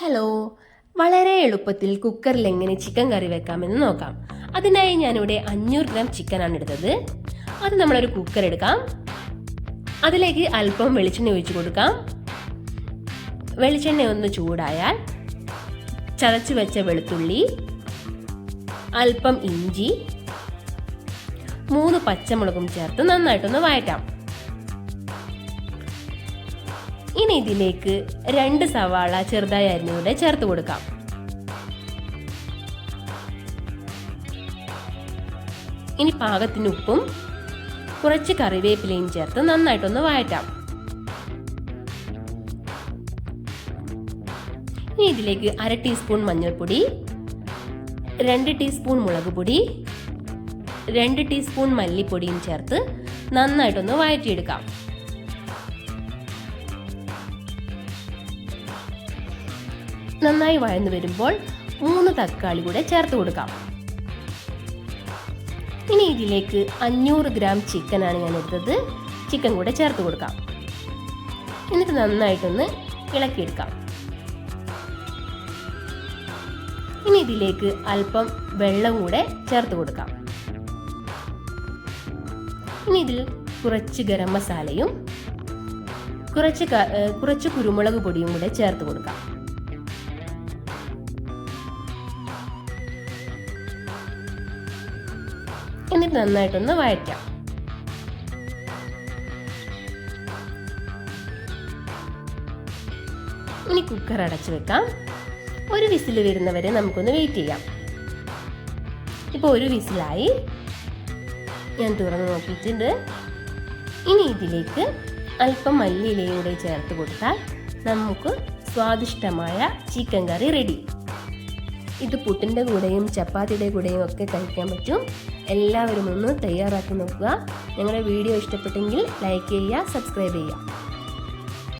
Hello. വളരെ എളുപ്പത്തിൽ കുക്കറിൽ എങ്ങനെ ചിക്കൻ കറി വെക്കാമെന്ന് നോക്കാം. അതിനായി ഞാനിവിടെ അഞ്ഞൂറ് ഗ്രാം ചിക്കനാണ് എടുത്തത്. അത് നമ്മളൊരു കുക്കർ എടുക്കാം. അതിലേക്ക് അല്പം വെളിച്ചെണ്ണ ഒഴിച്ചു കൊടുക്കാം. വെളിച്ചെണ്ണ ഒന്ന് ചൂടായാൽ ചതച്ചു വെച്ച വെളുത്തുള്ളി അല്പം ഇഞ്ചി മൂന്ന് പച്ചമുളകും ചേർത്ത് നന്നായിട്ടൊന്ന് വഴറ്റാം. ഇനി ഇതിലേക്ക് രണ്ട് സവാള ചെറുതായി അരിഞ്ഞൂടെ ചേർത്ത് കൊടുക്കാം. ഇനി പാകത്തിന് ഉപ്പും കുറച്ച് കറിവേപ്പിലയും ചേർത്ത് നന്നായിട്ടൊന്ന് വഴറ്റാം. ഇനി ഇതിലേക്ക് അര ടീസ്പൂൺ മഞ്ഞൾപ്പൊടി രണ്ട് ടീസ്പൂൺ മുളക് പൊടി രണ്ട് ടീസ്പൂൺ മല്ലിപ്പൊടിയും ചേർത്ത് നന്നായിട്ടൊന്ന് വഴറ്റിയെടുക്കാം. നന്നായി വഴന്നു വരുമ്പോൾ മൂന്ന് തക്കാളി കൂടെ ചേർത്ത് കൊടുക്കാം. ഇനി ഇതിലേക്ക് അഞ്ഞൂറ് ഗ്രാം ചിക്കനാണ് ഞാൻ എടുത്തത്. ചിക്കൻ കൂടെ ചേർത്ത് കൊടുക്കാം. എന്നിട്ട് നന്നായിട്ടൊന്ന് ഇളക്കിയെടുക്കാം. ഇനി ഇതിലേക്ക് അല്പം വെള്ളം കൂടെ ചേർത്ത് കൊടുക്കാം. ഇനി ഇതിൽ കുറച്ച് ഗരം മസാലയും കുറച്ച് കുറച്ച് കുരുമുളക് പൊടിയും കൂടെ ചേർത്ത് കൊടുക്കാം. എന്നിട്ട് നന്നായിട്ടൊന്ന് വഴറ്റാം. ഇനി കുക്കർ അടച്ചു വെക്കാം. ഒരു വിസിൽ വരുന്നവരെ നമുക്കൊന്ന് വെയിറ്റ് ചെയ്യാം. ഇപ്പോൾ ഒരു വിസിലായി. ഞാൻ തുറന്ന് നോക്കിയിട്ടുണ്ട്. ഇനി ഇതിലേക്ക് അല്പം മല്ലിയിലയും കൂടെ ചേർത്ത് കൊടുത്താൽ നമുക്ക് സ്വാദിഷ്ടമായ ചിക്കൻ കറി റെഡി ഇത് പുട്ടിന്റെ കൂടെയും ചപ്പാത്തിയുടെ കൂടെയും ഒക്കെ കഴിക്കാൻ പറ്റും. എല്ലാവരും ഒന്ന് തയ്യാറാക്കി നോക്കുക. ഞങ്ങളുടെ വീഡിയോ ഇഷ്ടപ്പെട്ടെങ്കിൽ ലൈക്ക് ചെയ്യുക സബ്സ്ക്രൈബ് ചെയ്യുക.